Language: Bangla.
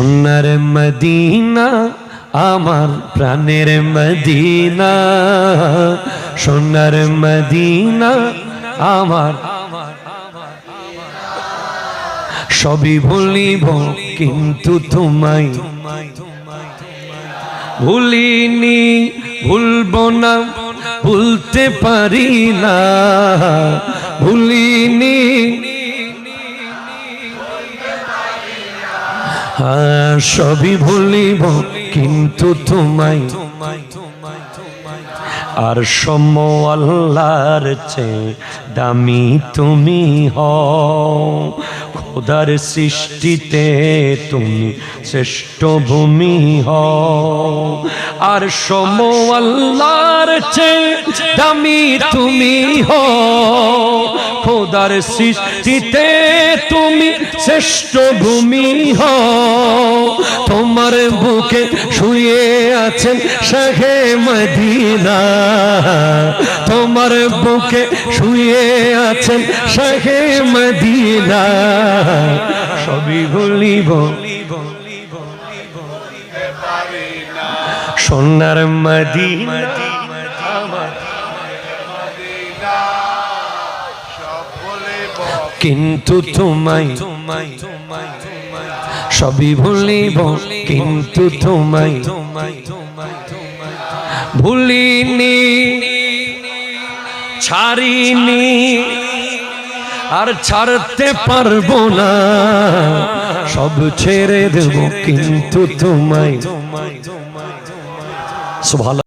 সোনার মদিনা, আমার প্রাণের মদিনা। সোনার মদিনা, আমার সবই ভুলিব, কিন্তু তোমায় ভুলিনি, ভুলব না, ভুলতে পারি না। ভুলিনি হ্যাঁ সবই ভুলিব, কিন্তু তোমায়। আর সম আল্লাহর চেয়ে দামি তুমি হও। খোদার সৃষ্টিতে তুমি শ্রেষ্ঠ ভূমি আর সম আল্লাহর চেয়ে দামি তুমি হও। খোদার সৃষ্টিতে তুমি শ্রেষ্ঠ ভূমি হও তোমার বুকে শুয়ে আছেন শাহে মদিনা তোমার বুকে শুয়ে আছেন শাহে মদিনা সবই ভুলিব সোনার মদিনা কিন্তু তোমায় সবই ভুলিব, কিন্তু তোমায় ভুলিনি, ছাড়িনি, আর ছাড়তে পারব না। সব ছেড়ে দেব, কিন্তু তোমায়। সুবহান